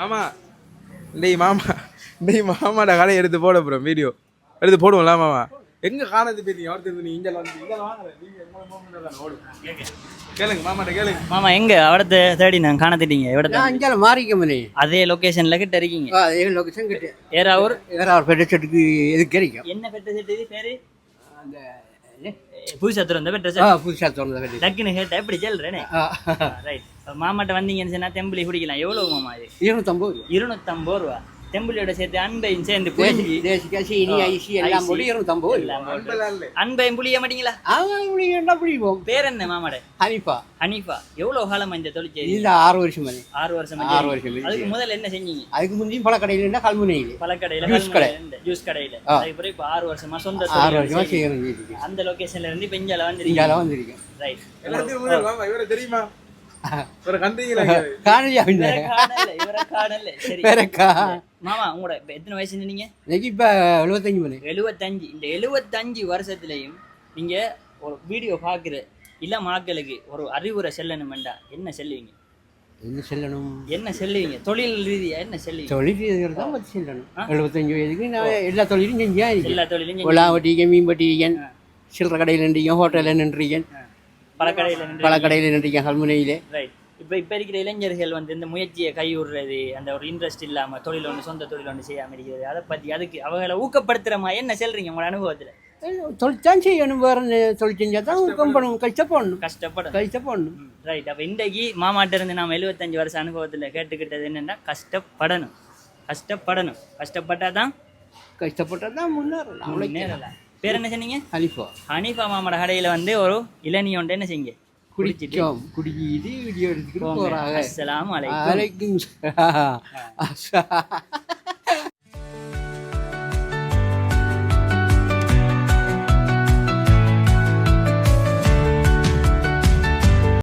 மாமா டேய் மாமா டேய் மாமாடா கடை எடுத்து போட போகிறோம் வீடியோ எடுத்து போடுவோம்ல மாமா எங்க காணது போயிருந்தீங்க ஒருத்தர் நீ இங்கே வந்து இங்கே வாங்க நீங்க எங்களை போக தானே ஓடும் கேளுங்க மாமாட்ட கேளுங்க. மாமா எங்க? அவடத்தை தேடி நான் காணத்திட்டீங்க எവിടെ நான் அஞ்சால மாறிக்கமனே அதே லொகேஷன்ல கிட்ட இருக்கீங்க. ஏழு லொக்கேஷன் கிட்ட. ஏறாவூர்? ஒரு பெரிய செட்டுக்கு இது கிடைக்கும் என்ன பெட்ட செட் இது? பேரு? அந்த என்ன? புதுசா திறந்த செட் புதுசாக திறந்த டக்குன்னு கேட்ட எப்படி சொல்றேனே ரைட் மாமாட்ட வந்தீங்கன்னு சொன்னா தெம்பிளி குடிக்கலாம். எவ்வளவு மாமா இது? இருநூத்தம்பது ரூபா. இருநூத்தம்பது ரூபா. தெம்பிளியோட சேர்த்து அன்பையும் சேர்ந்து ஐசி எல்லாம். அன்பையும் புளிய மாட்டீங்களா இப்படி என்ன பேர் என்ன மாமாட? ஹனிஃபா. ஹனீஃபா. எவ்வளவு காலம் இந்த தொழிற்சேரி? இந்த ஆறு வருஷம் மணி. ஆறு வருஷம் ஆறு வருஷம் மணி. அதுக்கு முதல்ல என்ன செஞ்சீங்க? அதுக்கு முந்தையும் பழக்கடையில் இருந்தால் கல்முனையில்? பழக்கடையில Juice கடை. ஜூஸ் கடையில. ஆ. அதுக்கப்புறம் இப்ப ஆறு வருஷமா சொந்த ஆறு வருஷமா செய்திருக்கேன் அந்த லொகேஷன்ல இருந்து இப்ப இங்கால வந்துருக்கீங்க. வந்திருக்கேன். ரைட் இவரை தெரியுமா? மாமா உங்களோட இப்ப எத்தனை வயசு நீங்க? இப்போ எழுபத்தஞ்சு மணி. எழுபத்தஞ்சு இந்த எழுபத்தஞ்சு வருஷத்துலயும் நீங்க ஒரு வீடியோ பாக்குற இல்ல மக்களுக்கு ஒரு அறிவுரை செல்லணுமெண்டா என்ன செல்லுவீங்க? என்ன செல்லணும்? என்ன செல்லுவீங்க? தொழில் ரீதியா என்ன செல்லுவீங்க? தொழில் இதுகள் தான் பற்றி செல்லணும். எழுபத்தஞ்சு வயதுக்கு நான் எல்லா தொழிலும் செஞ்சா இருக்கேன் எல்லா தொழிலும் கொலா வட்டிக்கேன் மீன் வட்டிக்கேன் சில்லற கடையில் நின்றிக்கேன் ஹோட்டலில் நின்றிருக்கேன். பழக்கடையில நின்று பல கடையில் நின்றிருக்கேன் கல்முனையிலே. ரைட் இப்போ இப்போ இருக்கிற இளைஞர்கள் வந்து இந்த முயற்சியை கைவிடுறது அந்த ஒரு இன்ட்ரெஸ்ட் இல்லாம தொழில் ஒன்று சொந்த தொழில் ஒன்று செய்யாம இருக்கிறது அதை பத்தி அதுக்கு அவங்கள ஊக்கப்படுத்துற மாதிரி என்ன சொல்றீங்க உங்களோட அனுபவத்துல? தொழிற்சான் செய்யணும் வேற தொழில் செஞ்சால் தான் கம்பணும் கஷ்டப்படணும். கஷ்டப்படும் கஷ்டப்படணும். ரைட் அப்போ இன்றைக்கு மாமாட்ட இருந்து நாம எழுபத்தஞ்சு வருஷம் அனுபவத்துல கேட்டுக்கிட்டது என்னன்னா கஷ்டப்படணும். கஷ்டப்படணும். கஷ்டப்பட்டாதான் தான் கஷ்டப்பட்டால் தான் முன்னேறலாம். நேரலாம் பேர் என்ன சொன்னீங்க? அலிஃபா ஹனீஃபா மாமாட கடையில வந்து ஒரு இளநீ ஒன்று என்ன செய்யுங்க குடிச்சிட்டு. குடிச்சோம். குடிக்கிட்டு வீடியோ எடுத்துக்கிட்டு போகிறாங்க அஸ்ஸலாமு அலைக்கும். அலைக்கும்.